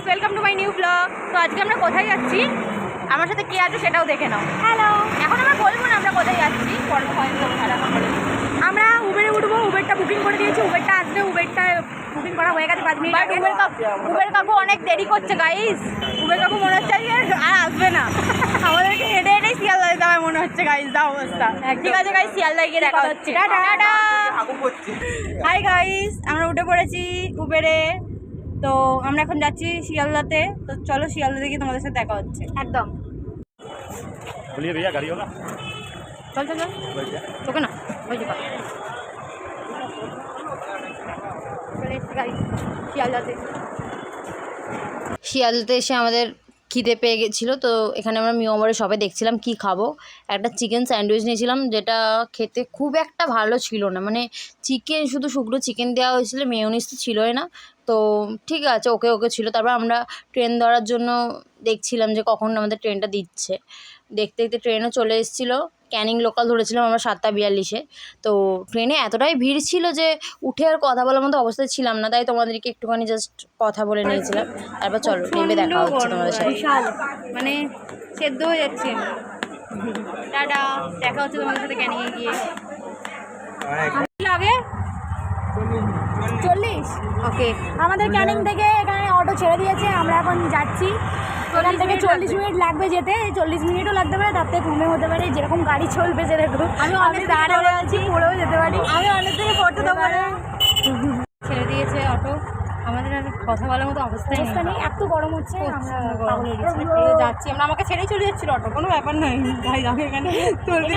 Guys welcome to my new blog তো আজকে আমরা কোথায় যাচ্ছি? আমার সাথে কে আছে সেটাও দেখে নাও। হ্যালো এখন আমরা বলব না আমরা কোথায় যাচ্ছি। আমরা উবেরে উঠবো উবেরটা বুকিং করে দিয়েছি উবেরটা আসবে উবেরটা বুকিং করা হয়ে গেছে পাঁচ মিনিট আগে। উবের কাকু উবের কাকু অনেক দেরি করছে গাইস উবের কাকু মনে হচ্ছে আর আসবে না। আমাদেরকে হেঁটে হেঁটে শিয়ালদা যেতে হবে মনে হচ্ছে গাইস দা অবস্থা। ঠিক আছে গাইস শিয়ালদায় গিয়ে দেখা হচ্ছে। টাটা। হাই গাইস আমরা উঠে পড়েছি উবেরে তো আমরা এখন যাচ্ছি শিয়ালদাতে তো চলো শিয়ালদাতে গিয়ে তোমাদের সাথে দেখা হচ্ছে একদম बोलिए भैया गाड़ी होगा চল চল চল তোকে না ওই যে পাশে। চলে এসছি গাড়ি শিয়ালদাতে শিয়ালদাতে এসে আমাদের খিদে পেয়ে গেছিল, তো এখানে আমরা মিওমারে সবে দেখছিলাম কি খাব। একটা চিকেন স্যান্ডউইচ নিয়েছিলাম, যেটা খেতে খুব একটা ভালো ছিল না। মানে চিকেন, শুধু শুকনো চিকেন দেওয়া হয়েছিল মেয়নিস তো ছিলই না। তো ঠিক আছে, ওকে ওকে ছিল। তারপর আমরা ট্রেন ধরার জন্য দেখছিলাম যে কখন আমাদের ট্রেনটা দিচ্ছে। দেখতে দেখতে ট্রেনও চলে এসেছিল। ক্যানিং লোকাল ধরেছিলাম আমরা সাতটা বিয়াল্লিশে। তো ট্রেনে এতটাই ভিড় ছিল যে উঠে আর কথা বলার মতো অবস্থায় ছিলাম না। তাই তোমাদেরকে একটুখানি জাস্ট কথা বলে নিয়েছিলাম। তারপর চলো নেমে দেখা হচ্ছে তোমাদের সাথে। মানে সেদ্ধ হয়ে যাচ্ছে। টাটা দেখা হচ্ছে তোমাদের সাথে ক্যানিংয়ে গিয়ে। লাগে চল্লিশ। ওকে আমাদের ক্যানিং থেকে এখানে অটো ছেড়ে দিয়েছে আমরা এখন যাচ্ছি। এখান থেকে চল্লিশ মিনিট লাগবে যেতে চল্লিশ মিনিটও লাগতে পারে তার থেকে কমে হতে পারে। যেরকম গাড়ি চলবে সেরকম। আমি অনেক দাঁড়ে আছি। পড়েও যেতে পারি। আমি অনেক থেকে পড়তে দেবো ছেড়ে দিয়েছে অটো। আমাদের আর কথা বলার মতো অবস্থাই নেই। অবস্থা নেই এত গরম হচ্ছে আমরা যাচ্ছি। আমরা আমাকে ছেড়েই চলে যাচ্ছিল অটো কোনো ব্যাপার নয় ভাই আমি এখানে চলবি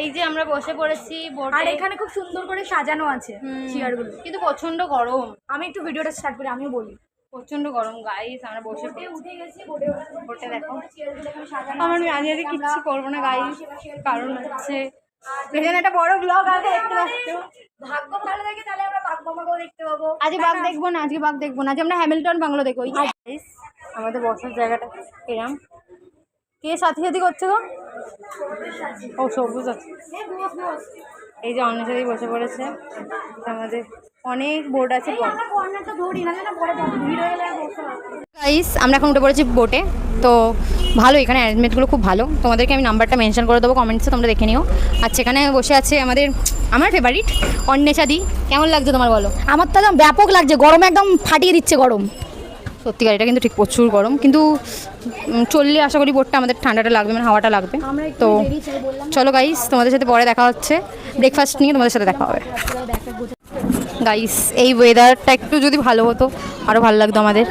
এই যে আমরা বসে পড়েছি আর এখানে খুব সুন্দর করে সাজানো আছে হুম, চেয়ারগুলো। কিন্তু প্রচণ্ড গরম। আমি একটু ভিডিওটা স্টার্ট করি আমিও বলি। প্রচণ্ড গরম গাইস আমরা বসে বোটে দেখো। আমার। আমি আজকে কিচ্ছু করব না গাইস কারণ হচ্ছে এখানে একটা বড় ব্লগ আছে দেখতে পাচ্ছ। ভাগ্য ভালো থাকে তাহলে আমরা বাঘ মামাকেও দেখতে পাবো। আজকে বাঘ দেখব না আজকে বাঘ দেখব না আজকে আমরা হ্যামিল্টন বাংলো দেখব। গাইস আমাদের বসার জায়গাটা এরাম। কে সাথী সাথী করছে গো? ও সবুজ আছে। এই যে অন্য সাথে বসে পড়েছে। আমাদের অনেক বোর্ড আছে হয়ে আর। গাইস আমরা এখন উঠে পড়েছি বোটে তো ভালো এখানে অ্যারেঞ্জমেন্টগুলো খুব ভালো। তোমাদেরকে আমি নাম্বারটা মেনশন করে দেবো কমেন্টসে তোমরা দেখে নিও। আচ্ছা এখানে বসে আছে আমাদের আমার ফেভারিট অন্বেষাদি কেমন লাগছে তোমার বলো? আমার তো একদম ব্যাপক লাগছে গরম একদম ফাটিয়ে দিচ্ছে গরম। সত্যিকার এটা কিন্তু ঠিক প্রচুর গরম। কিন্তু চললে আশা করি বোটটা আমাদের ঠান্ডাটা লাগবে মানে হাওয়াটা লাগবে। তো চলো গাইস তোমাদের সাথে পরে দেখা হচ্ছে। ব্রেকফাস্ট নিয়ে তোমাদের সাথে দেখা হবে। গাইস এই ওয়েদারটা একটু যদি ভালো হতো আরও ভালো লাগতো আমাদের।